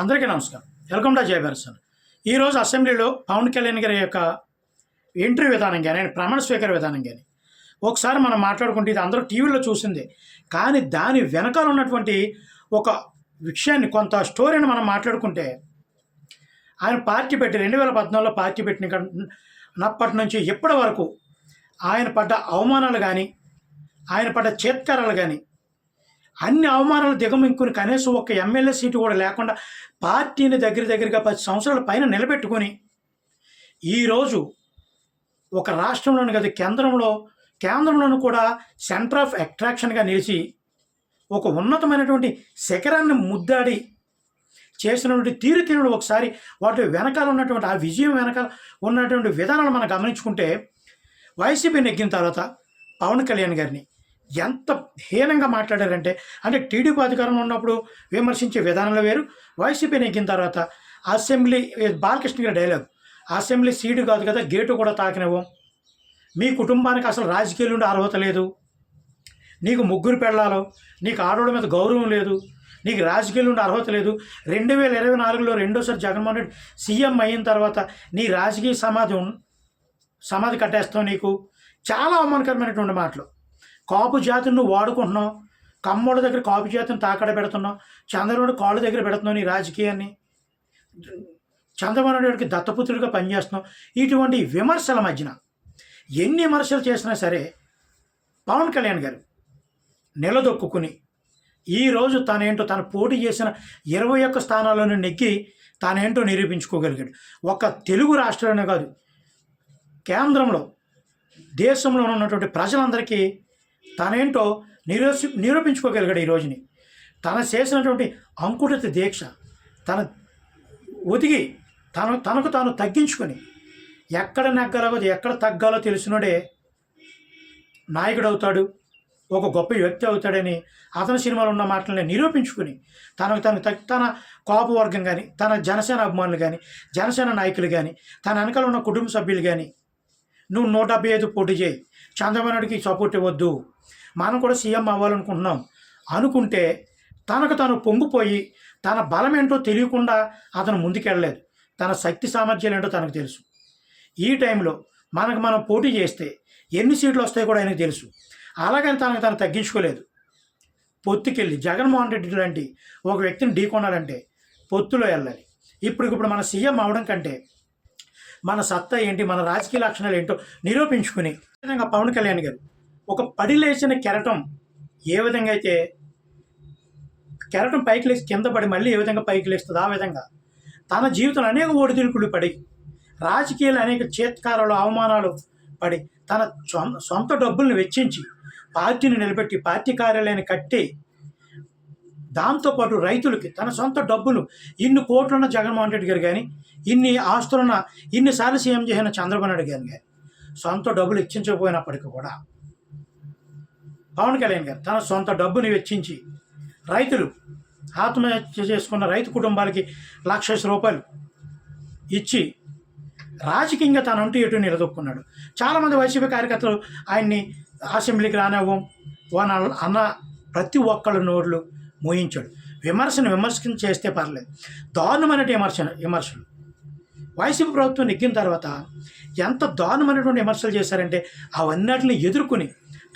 అందరికీ నమస్కారం. Welcome to జయభరసన్ ఈరోజు అసెంబ్లీలో పవన్ కళ్యాణ్ గారి యొక్క ఎంట్రీ విధానం కానీ ఆయన ప్రమాణ స్వీకార విధానం కానీ ఒకసారి మనం మాట్లాడుకుంటే ఇది అందరూ టీవీలో చూసిందే. కానీ దాని వెనకాల ఉన్నటువంటి ఒక విషయాన్ని కొంత స్టోరీని మనం మాట్లాడుకుంటే ఆయన పార్టీ పెట్టి రెండు వేల పద్నాలుగులో పార్టీ పెట్టిన నప్పటి నుంచి ఇప్పటి వరకు ఆయన పడ్డ అవమానాలు కానీ ఆయన పడ్డ చేత్కారాలు కానీ అన్ని అవమానాలు దిగమింకుని కనీసం ఒక ఎమ్మెల్యే సీటు కూడా లేకుండా పార్టీని దగ్గర దగ్గరగా పది సంవత్సరాల పైన నిలబెట్టుకొని ఈరోజు ఒక రాష్ట్రంలోని కదా కేంద్రంలో కేంద్రంలోనూ కూడా సెంటర్ ఆఫ్ అట్రాక్షన్గా నిలిచి ఒక ఉన్నతమైనటువంటి శిఖరాన్ని ముద్దాడి చేసినటువంటి తీరుతీరులు ఒకసారి వాటి వెనకాల ఉన్నటువంటి ఆ విజయం వెనకాల ఉన్నటువంటి విధానాలు మనం గమనించుకుంటే వైసీపీ నెగ్గిన తర్వాత పవన్ కళ్యాణ్ గారిని ఎంత హీనంగా మాట్లాడారంటే అంటే టీడీపీ అధికారంలో ఉన్నప్పుడు విమర్శించే విధానంలో వేరు వైసీపీ నెగ్గిన తర్వాత అసెంబ్లీ బాలకృష్ణ గారి డైలాగ్ అసెంబ్లీ సీటు కాదు కదా గేటు కూడా తాకనివ్వం మీ కుటుంబానికి అసలు రాజకీయాలు ఉండే అర్హత లేదు. నీకు ముగ్గురు పెళ్ళాలో నీకు ఆడవాళ్ళ మీద గౌరవం లేదు నీకు రాజకీయాలు ఉండే అర్హత లేదు. రెండు వేల ఇరవై నాలుగులో రెండోసారి జగన్మోహన్ రెడ్డి సీఎం అయిన తర్వాత నీ రాజకీయ సమాధి సమాధి కట్టేస్తావు నీకు. చాలా అవమానకరమైనటువంటి మాటలు. కాపు జాతిని నువ్వు వాడుకుంటున్నావు. కమ్మోళ్ళ దగ్గర కాపు జాతిని తాకడ పెడుతున్నావు. చంద్రబాబు కాళ్ళ దగ్గర పెడుతున్నావు నీ రాజకీయాన్ని. చంద్రబాబు నాయుడికి దత్తపుత్రుడిగా పనిచేస్తున్నావు. ఇటువంటి విమర్శల మధ్యన ఎన్ని విమర్శలు చేసినా సరే పవన్ కళ్యాణ్ గారు నిలదొక్కుని ఈరోజు తనేంటో తను పోటీ చేసిన ఇరవై ఒక్క స్థానాలను నెక్కి తానేంటో నిరూపించుకోగలిగాడు. ఒక తెలుగు రాష్ట్రంలోనే కాదు కేంద్రంలో దేశంలో ఉన్నటువంటి ప్రజలందరికీ తనేంటో నిరూపి నిరూపించుకోగలిగాడు ఈ రోజుని. తన చేసినటువంటి అంకుటిత దీక్ష తన ఒదిగి తను తనకు తాను తగ్గించుకొని ఎక్కడ నెగ్గలగో ఎక్కడ తగ్గాలో తెలిసినోడే నాయకుడు అవుతాడు ఒక గొప్ప వ్యక్తి అవుతాడని అతని సినిమాలో ఉన్న మాటలని నిరూపించుకుని తనకు తను తగ్గి తన కాపు వర్గం కానీ తన జనసేన అభిమానులు కానీ జనసేన నాయకులు కానీ తన వెనకాల ఉన్న కుటుంబ సభ్యులు కానీ నువ్వు నూట డెబ్బై ఐదు పోటీ చేయి. చంద్రబాబు నాయుడికి సపోర్ట్ ఇవ్వద్దు. మనం కూడా సీఎం అవ్వాలనుకుంటున్నాం. అనుకుంటే తనకు తను పొంగిపోయి తన బలం ఏంటో తెలియకుండా అతను ముందుకెళ్ళలేదు. తన శక్తి సామర్థ్యాలు ఏంటో తనకు తెలుసు. ఈ టైంలో మనకు మనం పోటీ చేస్తే ఎన్ని సీట్లు వస్తాయో కూడా ఆయనకు తెలుసు. అలాగని తనకు తను తగ్గించుకోలేదు. పొత్తుకెళ్ళి జగన్మోహన్ రెడ్డి లాంటి ఒక వ్యక్తిని ఢీకొనాలంటే పొత్తులో వెళ్ళాలి. ఇప్పుడు ఇప్పుడు మన సీఎం అవడం కంటే మన సత్తా ఏంటి మన రాజకీయ లక్షణాలు ఏంటో నిరూపించుకుని ఈ విధంగా పవన్ కళ్యాణ్ గారు ఒక పడి లేచిన కెరటం ఏ విధంగా అయితే కెరటం పైకి లేచి కింద పడి మళ్ళీ ఏ విధంగా పైకి లేస్తుంది ఆ విధంగా తన జీవితంలో అనేక ఒడిదుడుకులు పడి రాజకీయాలు అనేక చేత్కారాలు అవమానాలు పడి తన సొంత డబ్బుల్ని వెచ్చించి పార్టీని నిలబెట్టి పార్టీ కార్యాలయాన్ని కట్టి దాంతోపాటు రైతులకి తన సొంత డబ్బులు ఇన్ని కోట్లున్న జగన్మోహన్ రెడ్డి గారు కానీ ఇన్ని ఆస్తులున్న ఇన్నిసార్లు సీఎం చేసిన చంద్రబాబు నాయుడు గారు కానీ సొంత డబ్బులు ఇచ్చించకపోయినప్పటికీ కూడా పవన్ కళ్యాణ్ గారు తన సొంత డబ్బుని వెచ్చించి రైతులు ఆత్మహత్య చేసుకున్న రైతు కుటుంబాలకి లక్ష రూపాయలు ఇచ్చి రాజకీయంగా తనంటూ ఎటు నిలదొక్కున్నాడు. చాలామంది వైసీపీ కార్యకర్తలు ఆయన్ని అసెంబ్లీకి రానివ్వం వాళ్ళ అన్న ప్రతి ఒక్కళ్ళ నోళ్ళు మోయించాడు. విమర్శను విమర్శన చేస్తే పర్లేదు. దారుణమైనటువంటి విమర్శ విమర్శలు. వైసీపీ ప్రభుత్వం నెగ్గిన తర్వాత ఎంత దారుణమైనటువంటి విమర్శలు చేశారంటే అవన్నిటిని ఎదుర్కొని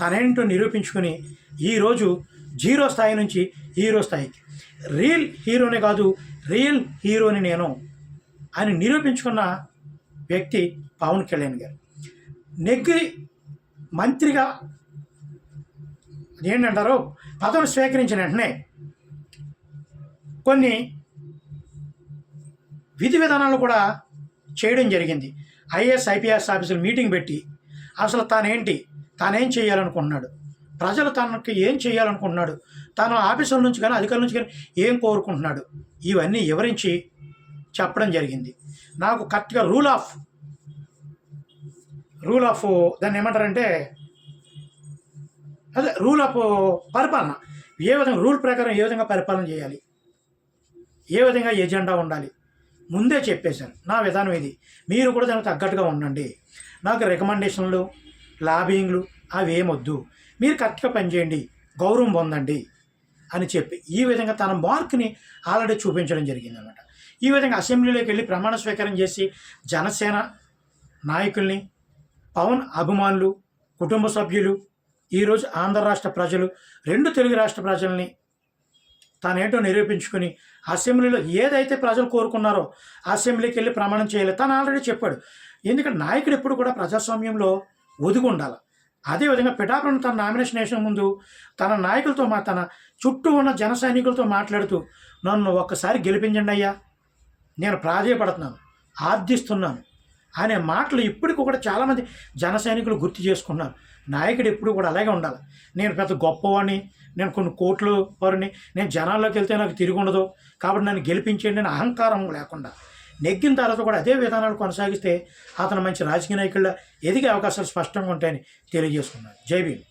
తనేంటో నిరూపించుకొని ఈరోజు జీరో స్థాయి నుంచి హీరో స్థాయికి. రియల్ హీరోనే కాదు రియల్ హీరోని నేను అని నిరూపించుకున్న వ్యక్తి పవన్ కళ్యాణ్ గారు. నెగ్గి మంత్రిగా ఏంటంటారు పదవులు స్వీకరించిన వెంటనే కొన్ని విధి విధానాలు కూడా చేయడం జరిగింది. ఐఏఎస్ ఐపీఎస్ ఆఫీసులు మీటింగ్ పెట్టి అసలు తానేంటి? తానేం చేయాలనుకుంటున్నాడు? ప్రజలు తనకి ఏం చేయాలనుకుంటున్నాడు? తాను ఆఫీసుల నుంచి కానీ అధికారుల నుంచి కానీ ఏం కోరుకుంటున్నాడు? ఇవన్నీ వివరించి చెప్పడం జరిగింది. నాకు కరెక్ట్గా రూల్ ఆఫ్ రూల్ ఆఫ్ దాన్ని ఏమంటారంటే అదే రూల్ ఆఫ్ పరిపాలన. ఏ విధంగా రూల్ ప్రకారం ఏ విధంగా పరిపాలన చేయాలి? ఏ విధంగా ఎజెండా ఉండాలి? ముందే చెప్పేశాను. నా విధానం ఇది. మీరు కూడా దానికి తగ్గట్టుగా ఉండండి. నాకు రికమెండేషన్లు లాబింగ్లు అవి ఏమొద్దు మీరు కరెక్ట్గా పనిచేయండి గౌరవం పొందండి అని చెప్పి ఈ విధంగా తన మార్క్ని ఆల్రెడీ చూపించడం జరిగిందనమాట. ఈ విధంగా అసెంబ్లీలోకి వెళ్ళి ప్రమాణ స్వీకారం చేసి జనసేన నాయకుల్ని పవన్ అభిమానులు కుటుంబ సభ్యులు ఈరోజు ఆంధ్ర రాష్ట్ర ప్రజలు రెండు తెలుగు రాష్ట్ర ప్రజల్ని తానేంటో నిరూపించుకుని అసెంబ్లీలో ఏదైతే ప్రజలు కోరుకున్నారో అసెంబ్లీకి వెళ్ళి ప్రమాణం చేయాలి. తను ఆల్రెడీ చెప్పాడు. ఎందుకంటే నాయకుడు ఎప్పుడు కూడా ప్రజాస్వామ్యంలో ఒదిగి ఉండాలి. అదేవిధంగా పిఠాపురం తన నామినేషన్ వేసిన ముందు తన నాయకులతో మా తన చుట్టూ ఉన్న జన సైనికులతో మాట్లాడుతూ నన్ను ఒక్కసారి గెలిపించండి అయ్యా. నేను ప్రాధేయపడుతున్నాను. ఆర్థిస్తున్నాను. అనే మాటలు ఇప్పటికి కూడా చాలామంది జన సైనికులు గుర్తు చేసుకున్నారు నాయకుడు ఎప్పుడు కూడా అలాగే ఉండాలి. నేను పెద్ద గొప్పవాడిని నేను కొన్ని కోట్లు వారిని నేను జనాల్లోకి వెళ్తే నాకు తిరిగి ఉండదు. కాబట్టి నన్ను గెలిపించండి అని అహంకారం లేకుండా. నెగ్గిన తర్వాత కూడా అదే విధానాలు కొనసాగిస్తే అతను మంచి రాజకీయ నాయకుల్లో ఎదిగే అవకాశాలు స్పష్టంగా ఉంటాయని తెలియజేసుకున్నాను. జై భీమ్.